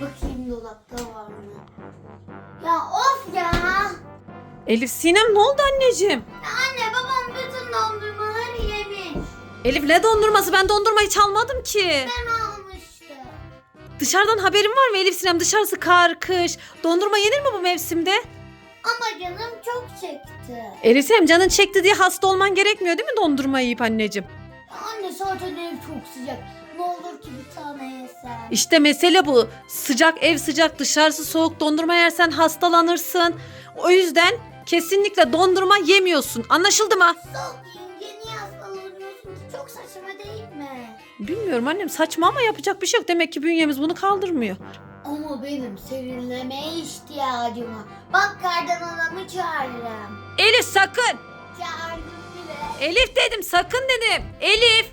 Bakayım dolapta var mı? Ya of ya! Elif Sinem ne oldu anneciğim? Anne babam bütün dondurmaları yemiş. Elif ne dondurması? Ben dondurmayı çalmadım ki. Ben almıştım. Dışarıdan haberin var mı Elif Sinem? Dışarısı kar, kış. Dondurma yenir mi bu mevsimde? Ama canım çok çekti. Elif Sinem canın çekti diye hasta olman gerekmiyor değil mi dondurma yiyip anneciğim? Ya anne zaten ev çok sıcak. Olur ki bir tane yesem. İşte mesele bu. Sıcak ev sıcak dışarısı soğuk dondurma yersen hastalanırsın. O yüzden kesinlikle dondurma yemiyorsun. Anlaşıldı mı? Soğuk yiyince niye hastalanıyorsun ki? Çok saçma değil mi? Bilmiyorum annem saçma ama yapacak bir şey yok. Demek ki bünyemiz bunu kaldırmıyor. Ama benim serinlemeye ihtiyacım var. Bak kardan adamı çağırırım. Elif sakın. Çağırdım bile. Elif dedim sakın dedim. Elif.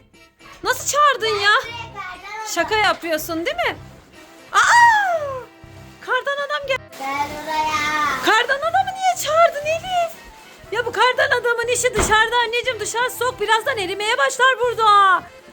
Nasıl çağırdın ya? Şaka yapıyorsun değil mi? Aa! Kardan adam gel. Gel buraya. Kardan adamı niye çağırdın Elif? Ya bu kardan adamın işi dışarıda anneciğim dışarı soğuk birazdan erimeye başlar burada.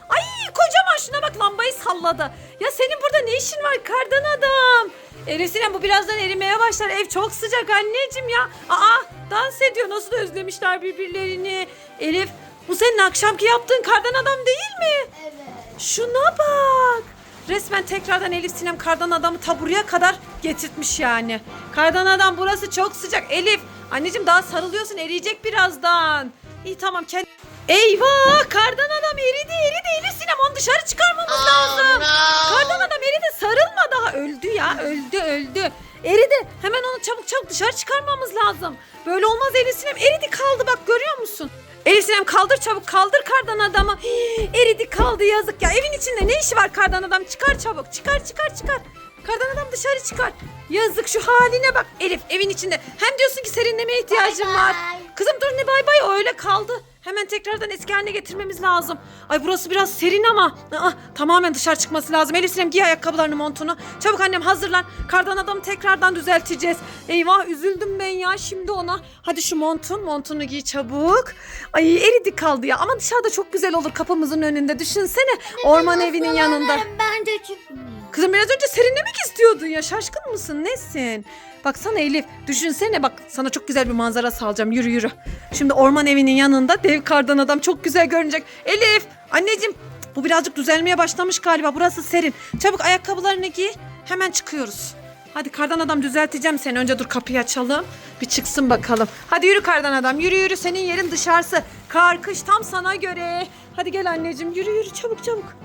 Ay kocaman şuna bak lambayı salladı. Ya senin burada ne işin var kardan adam? Eresine bu birazdan erimeye başlar. Ev çok sıcak anneciğim ya. Aa dans ediyor nasıl da özlemişler birbirlerini. Elif bu senin akşamki yaptığın kardan adam değil mi? Evet. Şuna bak. Resmen tekrardan Elif Sinem kardan adamı taburaya kadar getirtmiş yani. Kardan adam burası çok sıcak. Elif anneciğim daha sarılıyorsun eriyecek birazdan. İyi tamam kendi... Eyvah kardan adam eridi eridi Elif Sinem onu dışarı çıkarmamız lazım. Kardan adam eridi sarılma daha öldü ya öldü öldü. Eridi hemen onu çabuk çabuk dışarı çıkarmamız lazım. Böyle olmaz Elif Sinem eridi kaldı bak görüyor musun? Elif Sinem kaldır çabuk kaldır kardan adamı. Hii, eridi kaldı yazık ya evin içinde ne işi var kardan adam çıkar çabuk çıkar çıkar çıkar. Kardan adam dışarı çıkar. Yazık şu haline bak Elif evin içinde. Hem diyorsun ki serinlemeye ihtiyacım Bay var. bay. Kızım dur ne bay bay o öyle kaldı. Hemen tekrardan eski haline getirmemiz lazım. Ay burası biraz serin ama. Aa, tamamen dışarı çıkması lazım. Elif Sinem giy ayakkabılarını montunu. Çabuk annem hazırlan. Kardan adamı tekrardan düzelteceğiz. Eyvah üzüldüm ben ya şimdi ona. Hadi şu montun montunu giy çabuk. Ay eridi kaldı ya ama dışarıda çok güzel olur kapımızın önünde. Düşünsene orman evinin yanında. Hastalanırım, Bence çıkmıyor. Kızım biraz önce serinlemek istiyordun ya. Şaşkın mısın? Nesin? Baksana Elif. Düşünsene bak sana çok güzel bir manzara sağlayacağım. Yürü yürü. Şimdi orman evinin yanında dev kardan adam çok güzel görünecek. Elif anneciğim bu birazcık düzelmeye başlamış galiba. Burası serin. Çabuk ayakkabılarını giy. Hemen çıkıyoruz. Hadi kardan adam düzelteceğim seni. Önce dur kapıyı açalım. Bir çıksın bakalım. Hadi yürü kardan adam. Yürü yürü. Senin yerin dışarısı. Kar kış tam sana göre. Hadi gel anneciğim. Yürü yürü çabuk çabuk.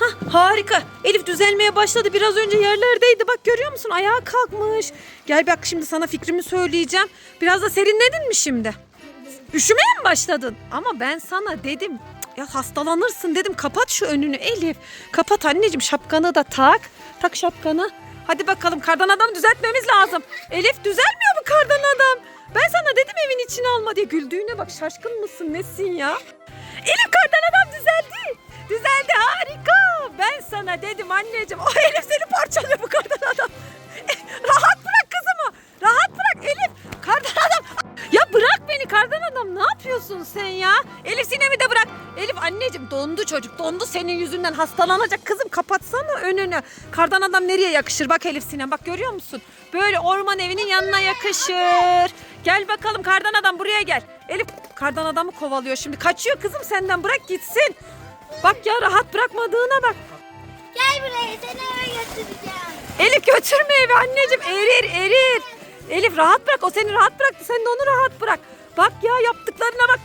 Hah harika. Elif düzelmeye başladı. Biraz önce yerlerdeydi. Bak görüyor musun? Ayağa kalkmış. Gel bak şimdi sana fikrimi söyleyeceğim. Biraz da serinledin mi şimdi? Üşümeye mi başladın? Ama ben sana dedim. "Cık, Ya hastalanırsın dedim. Kapat şu önünü Elif. Kapat anneciğim şapkanı da tak. Tak şapkanı. Hadi bakalım kardan adam düzeltmemiz lazım. Elif düzelmiyor bu kardan adam. Ben sana dedim evin içine alma diye. Güldüğüne bak şaşkın mısın nesin ya? Elif kardan adam düzeldi. Düzeldi harika. Ben sana dedim anneciğim. O Elif seni parçalıyor bu kardan adam. Rahat bırak kızımı. Rahat bırak Elif. Kardan adam. Ya bırak beni kardan adam. Ne yapıyorsun sen ya? Elif sinemi de bırak. Elif anneciğim dondu çocuk. Dondu senin yüzünden hastalanacak. Kızım kapatsana önünü. Kardan adam nereye yakışır? Bak Elif sinem bak görüyor musun? Böyle orman evinin yanına yakışır. Gel bakalım kardan adam buraya gel. Elif kardan adamı kovalıyor şimdi. Kaçıyor kızım senden bırak gitsin. Bak ya rahat bırakmadığına bak. Gel buraya seni eve götüreceğim. Elif götürme evi anneciğim erir erir. Elif rahat bırak o seni rahat bıraktı sen de onu rahat bırak. Bak ya yaptıklarına bak.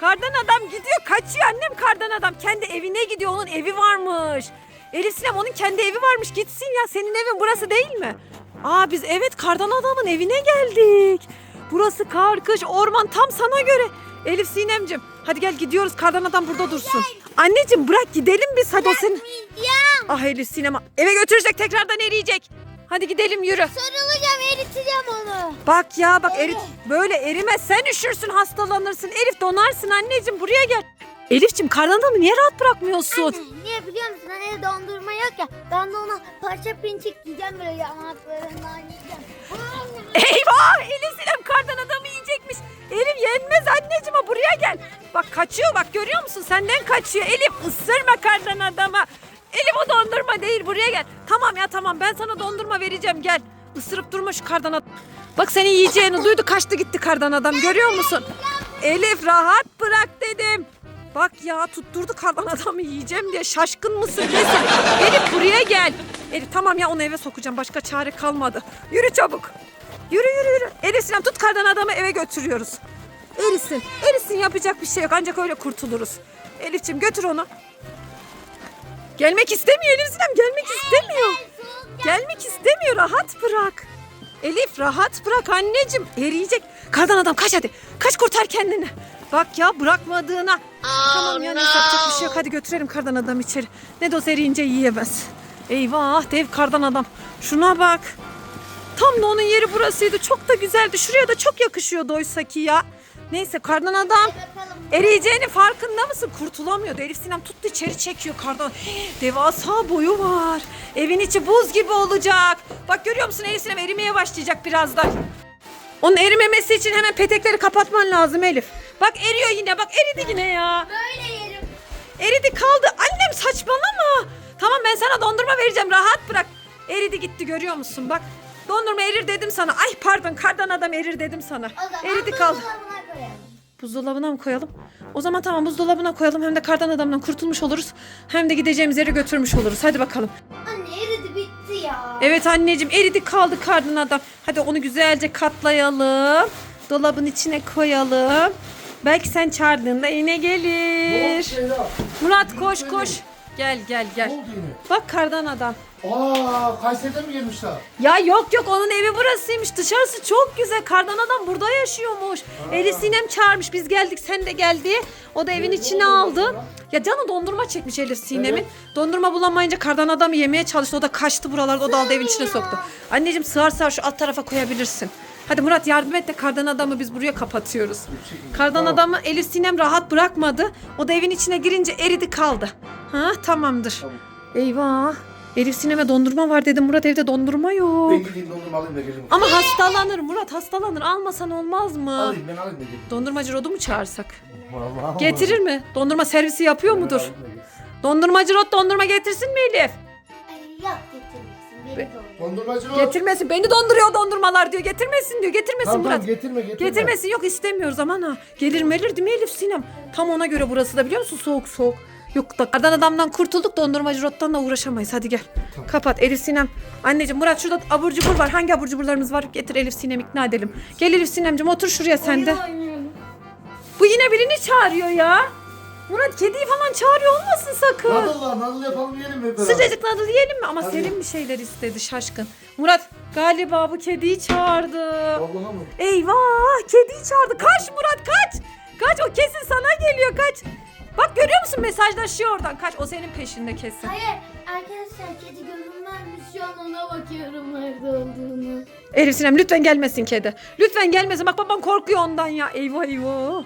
Kardan adam gidiyor kaçıyor annem kardan adam. Kendi evine gidiyor onun evi varmış. Elif Sinem onun kendi evi varmış gitsin ya senin evin burası değil mi? Aa biz evet kardan adamın evine geldik. Burası kar kış orman tam sana göre. Elif Sinemcim hadi gel gidiyoruz kardan adam burada dursun. Anneciğim bırak gidelim biz hadi o senin. Bırakmayacağım. Ah Elif sinema. Eve götürecek tekrardan eriyecek. Hadi gidelim yürü. Sarılacağım eriteceğim onu. Bak ya bak erit böyle erimez. Sen üşürsün hastalanırsın. Elif donarsın anneciğim buraya gel. Elif'cim kardan adamı niye rahat bırakmıyorsun? Anne niye biliyor musun? Hani dondurma yok ya. Ben de ona parça pinçik yiyeceğim böyle yanaklarından yiyeceğim. Eyvah Elif Sinem kardan adamı yiyecekmiş. Elif yenmez anneciğim buraya gel. Bak kaçıyor bak görüyor musun senden kaçıyor. Elif ısırma kardan adama. Elif o dondurma değil buraya gel. Tamam ya tamam ben sana dondurma vereceğim gel. Isırıp durma şu kardan adam. Bak seni yiyeceğini duydu kaçtı gitti kardan adam görüyor musun? Elif rahat bırak dedim. Bak ya tutturdu kardan adamı yiyeceğim diye şaşkın mısın nesin? Elif buraya gel. Elif tamam ya onu eve sokacağım başka çare kalmadı. Yürü çabuk. Yürü yürü yürü. Elif Sinem tut kardan adamı eve götürüyoruz. Erisin. Erisin yapacak bir şey yok ancak öyle kurtuluruz. Elif'ciğim götür onu. Gelmek istemiyor Elif Sinem gelmek istemiyor. Gelmek istemiyor rahat bırak. Elif rahat bırak anneciğim eriyecek. Kardan adam kaç hadi. Kaç kurtar kendini. Bak ya bırakmadığına. tamam ya neyse yapacak bir şey yok. Hadi götürelim kardan adam içeri. Ne olsa eriyince yiyemez. Eyvah dev kardan adam. Şuna bak. Tam da onun yeri burasıydı. Çok da güzeldi. Şuraya da çok yakışıyordu oysa ki ya. Neyse kardan adam. Eriyeceğinin farkında mısın? Kurtulamıyordu. Elif Sinem tuttu içeri çekiyor kardan. Devasa boyu var. Evin içi buz gibi olacak. Bak görüyor musun Elif Sinem erimeye başlayacak birazdan. Onun erimemesi için hemen petekleri kapatman lazım Elif. Bak eriyor yine bak eridi yine ya. Böyle yerim. Eridi kaldı. Annem saçmalama. Tamam ben sana dondurma vereceğim rahat bırak. Eridi gitti görüyor musun bak. Dondurma erir dedim sana. Ay pardon kardan adam erir dedim sana. O zaman Eridi kaldı. buzdolabına koyalım. Buzdolabına mı koyalım? O zaman tamam buzdolabına koyalım. Hem de kardan adamdan kurtulmuş oluruz. Hem de gideceğimiz yere götürmüş oluruz. Hadi bakalım. Anne eridi bitti ya. Evet anneciğim eridi kaldı kardan adam. Hadi onu güzelce katlayalım. Dolabın içine koyalım. Belki sen çağırdığında yine gelir. Murat koş koş. Gel gel ne gel. oldu yine? Bak kardan adam. Aa, Kayseri'den mi gelmişler? Ya yok yok onun evi burasıymış. Dışarısı çok güzel. Kardan adam burada yaşıyormuş. Eli Sinem çağırmış. Biz geldik sen de gel diye. O da evin Ne içine oldu aldı. sonra? Ya canı dondurma çekmiş Elif Sinem'in. Dondurma bulamayınca kardan adamı yemeye çalıştı. O da kaçtı buralarda. O da aldı evin içine soktu. Anneciğim sığar sığar şu alt tarafa koyabilirsin. Hadi Murat yardım et de kardan adamı biz buraya kapatıyoruz. Kardan Tamam. adamı Elif Sinem rahat bırakmadı. O da evin içine girince eridi kaldı. Ha tamamdır. Tamam. Eyvah. Elif Sinem'e dondurma var dedim. Murat evde dondurma yok. Ben gideyim dondurma alayım da geleyim. Ama hastalanır Murat hastalanır. Almasan olmaz mı? Alayım ben alayım da geleyim. Dondurmacı Rod'u mu çağırsak? Vallahi Getirir mi? Dondurma servisi yapıyor Ben mudur? Dondurmacı Rod dondurma getirsin mi Elif? Yok Dondurmacı o. Getirmesin. Beni donduruyor dondurmalar diyor. Getirmesin diyor. Getirmesin Tamam Murat. tamam getirme getirme. Getirmesin yok istemiyoruz aman ha. Gelir melir değil mi Elif Sinem? Tam ona göre burası da biliyor musun soğuk soğuk. Yok da kardan adamdan kurtulduk dondurmacı Rod'dan da uğraşamayız. Hadi gel. Kapat Elif Sinem. Anneciğim Murat şurada abur cubur var. Hangi abur cuburlarımız var? Getir Elif Sinem ikna edelim. Gel Elif Sinemciğim otur şuraya sen de. Oyun oynuyorum. Bu yine birini çağırıyor ya. Murat kediyi falan çağırıyor olmasın sakın. Nadal var nadal yapalım yiyelim mi? beraber? Sıcacık nadıl yiyelim mi? Ama Hadi. Selim bir şeyler istedi şaşkın. Murat galiba bu kediyi çağırdı. Vallahi mı? Eyvah kediyi çağırdı. Kaç Murat kaç. Kaç o kesin sana geliyor kaç. Bak görüyor musun mesajlaşıyor oradan. Kaç o senin peşinde kesin. Hayır arkadaşlar kedi görünmezmiş şu an ona bakıyorum nerede olduğunu. Elif Sinem lütfen gelmesin kedi. Lütfen gelmesin. Bak babam korkuyor ondan ya. Eyvah eyvah.